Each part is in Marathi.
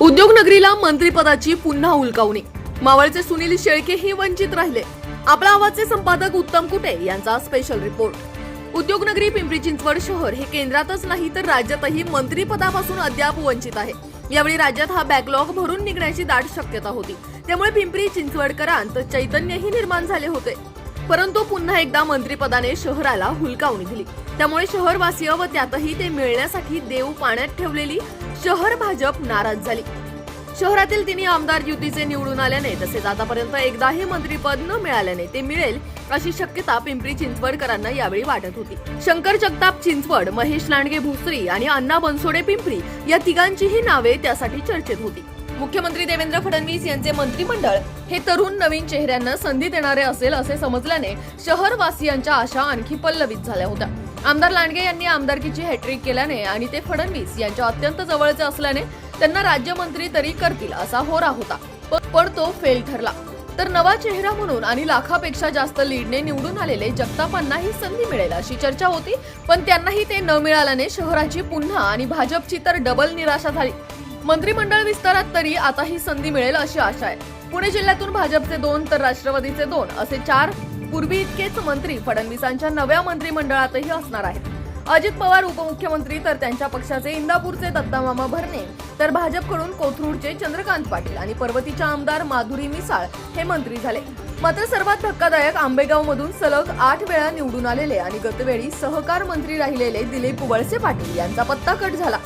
उद्योगनगरीला मंत्रीपदाची पुन्हा उलकावणी. मावळचे सुनील शेळकेही वंचित राहिले. आपला आवाजचे संपादक उत्तम कुटे यांचा स्पेशल रिपोर्ट उद्योगनगरी पिंपरी चिंचवड शहर हे केंद्रातच नाही तर राज्यातही मंत्रीपदापासून अद्याप वंचित आहे. यावेळी राज्यात हा बॅकलॉग भरून निघण्याची दाट शक्यता होती. त्यामुळे पिंपरी चिंचवडकरांत चैतन्यही निर्माण झाले होते. परंतु पुन्हा एकदा मंत्रिपदाने शहराला हुलकावणी दिली. त्यामुळे शहरवासीय व त्यातही ते मिळण्यासाठी देव पाण्यात ठेवलेली शहर भाजप नाराज झाली. शहरातील तिन्ही आमदार युतीचे निवडून आल्याने तसेच आतापर्यंत एकदाही मंत्रीपद न मिळाल्याने ते मिळेल अशी शक्यता पिंपरी चिंचवडकरांना यावेळी वाटत होती. शंकर जगताप चिंचवड महेश लांडगे भुसरी आणि अण्णा बनसोडे पिंपरी या तिघांचीही नावे त्यासाठी चर्चेत होती. मुख्यमंत्री देवेंद्र फडणवीस यांचे मंत्रिमंडळ हे तरुण नवीन चेहऱ्यांना संधी देणारे असेल असे समजल्याने शहरवासियांच्या आशा आणखी पल्लवित झाल्या होत्या. आमदार लांडगे यांनी आमदारकीची हॅट्रिक केल्याने आणि ते फडणवीस यांच्या अत्यंत जवळचे असल्याने त्यांना राज्यमंत्री तरी करतील असा होरा होता. पण तो फेल ठरला. तर नवा चेहरा म्हणून आणि लाखापेक्षा जास्त लीडने निवडून आलेले जगतापांना ही संधी मिळेल अशी चर्चा होती पण त्यांनाही ते न मिळाल्याने शहराची पुन्हा आणि भाजपची तर डबल निराशा झाली. मंत्रिमंडळ विस्तारात तरी आता ही संधी मिळेल अशी आशा आहे. पुणे जिल्ह्यातून भाजपचे दोन तर राष्ट्रवादीचे दोन असे चार. पूर्वी इतकेच मंत्री फडणवीसांच्या नव्या मंत्रिमंडळातही असणार आहेत. अजित पवार उपमुख्यमंत्री तर त्यांच्या पक्षाचे इंदापूरचे दत्तामामा भरणे तर भाजपकडून कोथरूडचे चंद्रकांत पाटील आणि पर्वतीच्या आमदार माधुरी मिसाळ हे मंत्री झाले. मात्र सर्वात धक्कादायक आंबेगाव मधून सलग आठ वेळा निवडून आलेले आणि गतवेळी सहकार मंत्री राहिलेले दिलीप वळसे पाटील यांचा पत्ता कट झाला.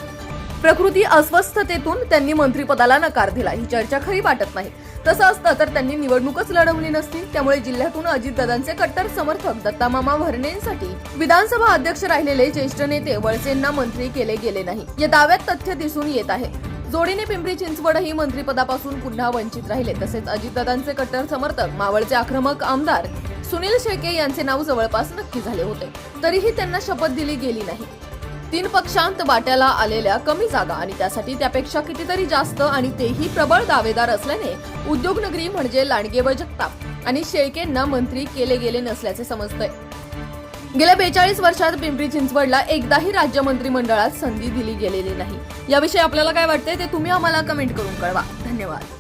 प्रकृती अस्वस्थतेतून त्यांनी मंत्रिपदाला नकार दिला. ही चर्चा खरी वाटत नाही. तसं असतं तर त्यांनी निवडणूकच लढवली नसती. त्यामुळे जिल्ह्यातून अजितदादांचे कट्टर समर्थक दत्तामामा भरणेंसाठी विधानसभा अध्यक्ष राहिलेले ज्येष्ठ नेते वळसेंना मंत्री केले गेले नाही. या दाव्यात तथ्य दिसून येत आहे. जोडीने पिंपरी चिंचवडही मंत्रिपदापासून पुन्हा वंचित राहिले. तसेच अजितदादांचे कट्टर समर्थक मावळचे आक्रमक आमदार सुनील शेके यांचे नाव जवळपास नक्की झाले होते. तरीही त्यांना शपथ दिली गेली नाही. तीन पक्षांत वाट्याला आलेल्या कमी जागा आणि त्यासाठी त्यापेक्षा कितीतरी जास्त आणि तेही प्रबळ दावेदार असल्याने उद्योगनगरी म्हणजे लांडगे व जगताप आणि शेळकेंना मंत्री केले गेले नसल्याचे समजतंय. गेल्या बेचाळीस वर्षात पिंपरी चिंचवडला एकदाही राज्य मंत्रिमंडळात संधी दिली गेलेली नाही. याविषयी आपल्याला काय वाटतंय ते तुम्ही आम्हाला कमेंट करून कळवा. धन्यवाद.